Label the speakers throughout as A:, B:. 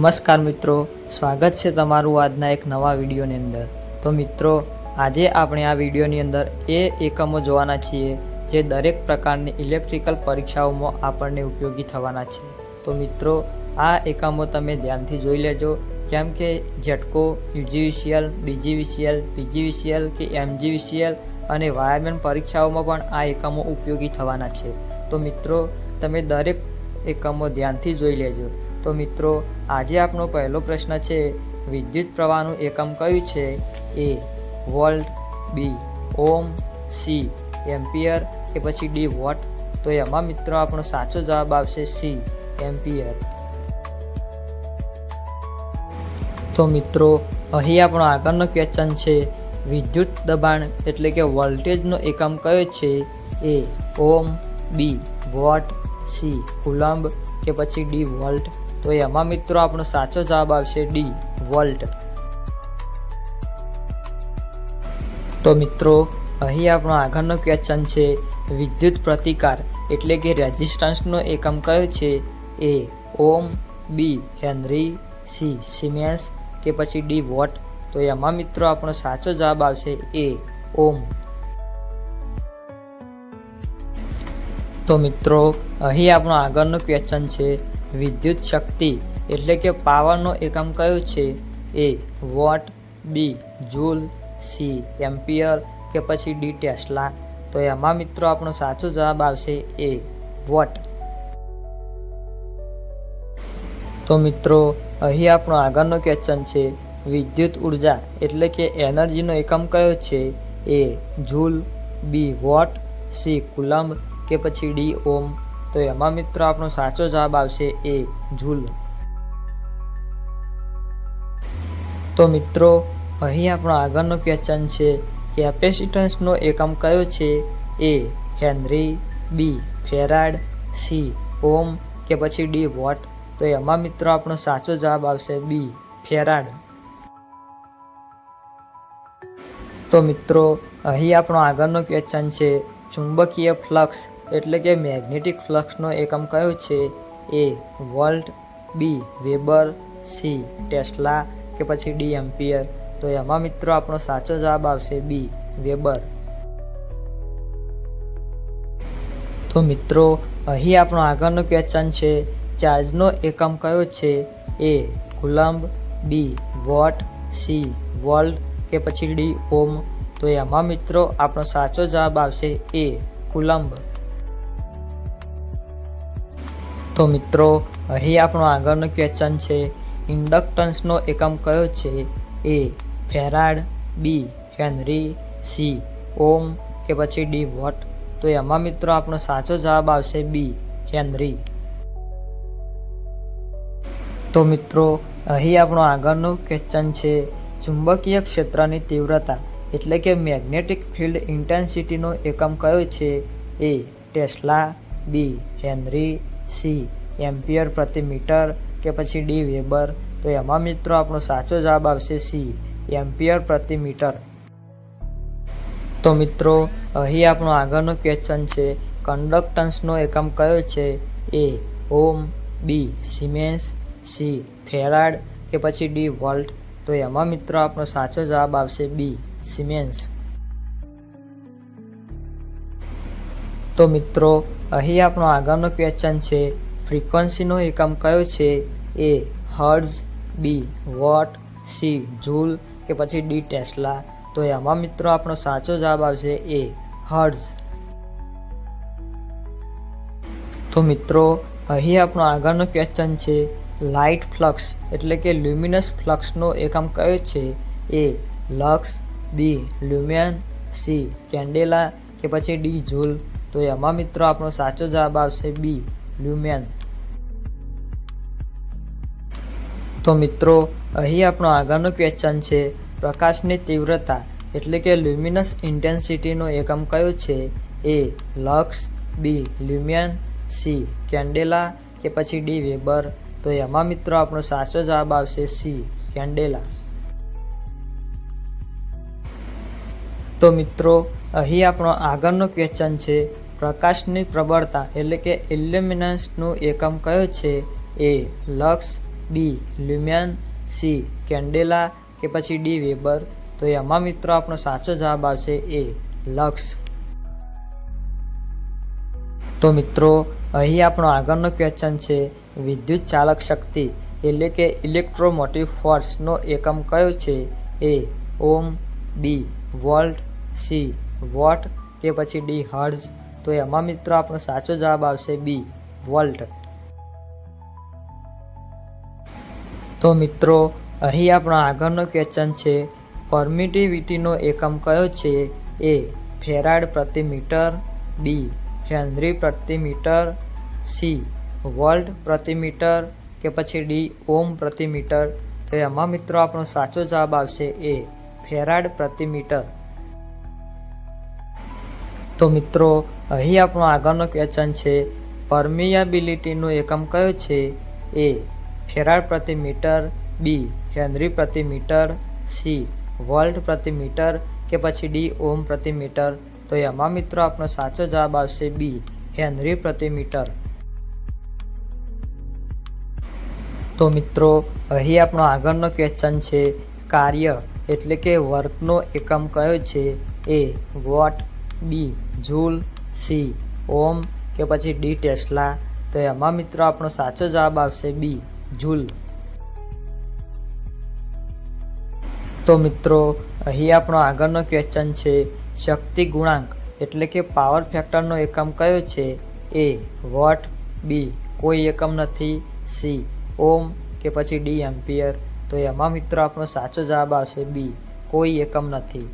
A: નમસ્કાર મિત્રો, સ્વાગત છે તમારું આજના એક નવા વિડીયોની અંદર. તો મિત્રો, આજે આપણે આ વિડીયોની અંદર એ એકમો જોવાના છીએ, જે દરેક પ્રકારની ઇલેક્ટ્રિકલ પરીક્ષાઓમાં આપણને ઉપયોગી થવાના છે. તો મિત્રો, આ એકમો તમે ધ્યાનથી જોઈ લેજો. કેમ કે ઝટકો, યુજીવીસીએલ, ડીજીવીસીએલ, પીજીવીસીએલ કે એમજીવીસીએલ અને વાયરમેન પરીક્ષાઓમાં પણ આ એકમો ઉપયોગી થવાના છે. તો મિત્રો, તમે દરેક એકમો ધ્યાનથી જોઈ લેજો. તો મિત્રો, આજે આપણો પહેલો પ્રશ્ન છે, વિદ્યુત પ્રવાહનું એકમ કયું છે? A, volt, B ohm C, ampere કે પછી ડી, વોટ? તો એમાં મિત્રો આપણો સાચો જવાબ આવશે સી, એમ્પિયર. તો મિત્રો, અહીં આપણો આગળનો ક્વેશ્ચન છે, વિદ્યુત દબાણ એટલે કે વોલ્ટેજનો એકમ કયો છે? A ohm B, watt, C, coulomb કે પછી ડી, વોલ્ટ? તો એમાં મિત્રો આપણો સાચો જવાબ આવશે ડી, વોલ્ટ. તો મિત્રો, અહીં આપણો આગળનો ક્વેશ્ચન છે, વિદ્યુત પ્રતિકાર એટલે કે રેઝિસ્ટન્સનો એકમ કયો છે? A ohm B, henry, C, siemens કે પછી ડી, વોટ? તો એમાં મિત્રો આપણો સાચો જવાબ આવશે એ ઓમ તો મિત્રો, અહીં આપણો આગળનો ક્વેશ્ચન છે વિદ્યુત શક્તિ એટલે કે પાવરનો એકમ કયો છે? A watt B joule C ampere કે પછી ડી ટેસ્લા? તો એમાં મિત્રો આપણો સાચો જવાબ આવશે એ વોટ. તો મિત્રો, અહીં આપણો આગળનો ક્વેશ્ચન છે, વિદ્યુત ઊર્જા એટલે કે એનર્જીનો એકમ કયો છે? A joule B watt C coulomb કે પછી ડી ઓમ તો એમાં મિત્રો આપણો સાચો જવાબ આવશે એ જૂલ તો મિત્રો, અહીં આપણો આગળનો ક્વેશ્ચન છે કેપેસિટન્સનો એકમ કયો છે? A henry, B farad, C ohm કે પછી ડી વોટ? તો એમાં મિત્રો આપણો સાચો જવાબ આવશે બી ફેરાડ. તો મિત્રો, અહીં આપણો આગળનો ક્વેશ્ચન છે, ચુંબકીય ફ્લક્સ એટલે કે મેગ્નેટિક ફ્લક્સનો એકમ કયો છે? A volt B weber C tesla કે પછી ડી એમ્પિયર. તો એમાં મિત્રો આપણો સાચો જવાબ આવશે બી વેબર. તો મિત્રો, અહીં આપણો આગળનો ક્વેશ્ચન છે. ચાર્જનો એકમ કયો છે? A coulomb B watt C volt કે પછી ડી ઓમ તો એમાં મિત્રો આપણો સાચો જવાબ આવશે એ કુલંબ. તો મિત્રો, અહીં આપણો આગળનો ક્વેશ્ચન છે ઇન્ડક્ટન્સનો એકમ કયો છે? A farad B henry C ohm કે પછી ડી વોટ? તો એમાં મિત્રો આપણો સાચો જવાબ આવશે બી હેનરી. તો મિત્રો, અહીં આપણો આગળનો ક્વેશ્ચન છે, ચુંબકીય ક્ષેત્રની તીવ્રતા એટલે કે મેગ્નેટિક ફિલ્ડ ઇન્ટેન્સિટીનો એકમ કયો છે? A tesla B henry C ampere પ્રતિ મીટર કે પછી ડી વેબર તો એમાં મિત્રો આપણો સાચો જવાબ આવશે સી એમ્પિયર પ્રતિ મીટર. તો મિત્રો, અહીં આપણો આગળનો ક્વેશ્ચન છે કંડક્ટન્સનો એકમ કયો છે? A ohm B siemens C farad કે પછી ડી વોલ્ટ તો એમાં મિત્રો આપણો સાચો જવાબ આવશે બી સિમેન્સ તો મિત્રો અહીં આપણો આગળનો ક્વેશ્ચન છે ફ્રીક્વન્સીનો એકમ કયો છે? A hertz B watt C joule કે પછી ડી ટેસ્લા તો એમાં મિત્રો આપણો સાચો જવાબ આવશે એ હર્ઝ તો મિત્રો, અહીં આપણો આગળનો ક્વેશ્ચન છે લાઇટ ફ્લક્સ એટલે કે લ્યુમિનસ ફ્લક્સનો એકમ કયો છે? એ લક્સ બી લ્યુમિયન સી કેન્ડેલા કે પછી ડી જૂલ તો એમાં મિત્રો આપણો સાચો જવાબ આવશે બી લ્યુમિયન તો મિત્રો, અહીં આપણો આગળનો ક્વેશ્ચન છે, પ્રકાશની તીવ્રતા એટલે કે લ્યુમિનસ ઇન્ટેન્સિટીનો એકમ કયો છે? એ લક્સ બી લ્યુમિયન સી કેન્ડેલા કે પછી ડી વેબર તો એમાં મિત્રો આપણો સાચો જવાબ આવશે સી કેન્ડેલા તો મિત્રો, અહીં આપણો આગળનો ક્વેશ્ચન છે પ્રકાશની પ્રબળતા એટલે કે ઇલ્યુમિનન્સનું એકમ કયો છે? એ લક્સ બી લ્યુમિયન સી કેન્ડેલા કે પછી ડી વેબર? તો એમાં મિત્રો આપણો સાચો જવાબ આવશે એ લક્ષ. તો મિત્રો, અહીં આપણો આગળનો ક્વેશ્ચન છે, વિદ્યુત ચાલક શક્તિ એટલે કે ઇલેક્ટ્રોમોટિવ ફોર્સનો એકમ કયો છે? A ohm B volt C watt કે પછી ડી હર્ઝ તો એમાં મિત્રો આપણો સાચો જવાબ આવશે બી વોલ્ટ. તો મિત્રો, અહીં આપણો આગળનો ક્વેશ્ચન છે પરમિટિવિટીનો એકમ કયો છે? એ ફેરાડ પ્રતિ મીટર. બી હેનરી પ્રતિ મીટર. સી વોલ્ટ પ્રતિ મીટર કે પછી ડી ઓમ પ્રતિ મીટર. તો એમાં મિત્રો આપણો સાચો જવાબ આવશે એ ફેરાડ પ્રતિ મીટર. તો મિત્રો, અહીં આપણો આગળનો ક્વેશ્ચન છે પરમિયાબિલિટીનો એકમ કયો છે? એ, ફેરાડ પ્રતિ મીટર, બી, હેનરી પ્રતિ મીટર, સી, વોલ્ટ પ્રતિ મીટર કે પછી ડી ઓમ પ્રતિ મીટર? તો એમાં મિત્રો આપણો સાચો જવાબ આવશે બી, હેનરી પ્રતિ મીટર. તો મિત્રો, અહીં આપણો આગળનો ક્વેશ્ચન છે, કાર્ય એટલે કે વર્કનો એકમ કયો છે? A, watt B ઝૂલ C, ohm કે પછી ડી ટેસ્લા. તો એમાં મિત્રો આપણો સાચો જવાબ આવશે બી ઝૂલ તો મિત્રો, અહીં આપણો આગળનો ક્વેશ્ચન છે, શક્તિ ગુણાંક એટલે કે પાવર ફેક્ટરનો એકમ કયો છે? એ વોટ બી કોઈ એકમ નથી સી ઓમ કે પછી ડી એમ્પિયર તો એમાં મિત્રો આપણો સાચો જવાબ આવશે બી, કોઈ એકમ નથી.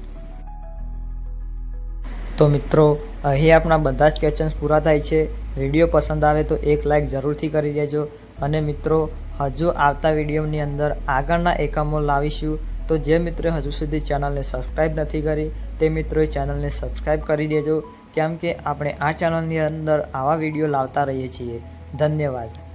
A: તો મિત્રો, અહીં આપણા બધા જ ક્વેશ્ચન્સ પૂરા થાય છે. વીડિયો પસંદ આવે તો એક લાઇક જરૂરથી કરી દેજો. અને મિત્રો, હજુ આવતા વિડીયોની અંદર આગળના એકમો લાવીશું. તો જે મિત્રોએ હજુ સુધી ચેનલને સબસ્ક્રાઈબ નથી કરી, તે મિત્રોએ ચેનલને સબસ્ક્રાઈબ કરી દેજો. કેમ કે આપણે આ ચેનલની અંદર આવા વીડિયો લાવતા રહીએ છીએ. ધન્યવાદ.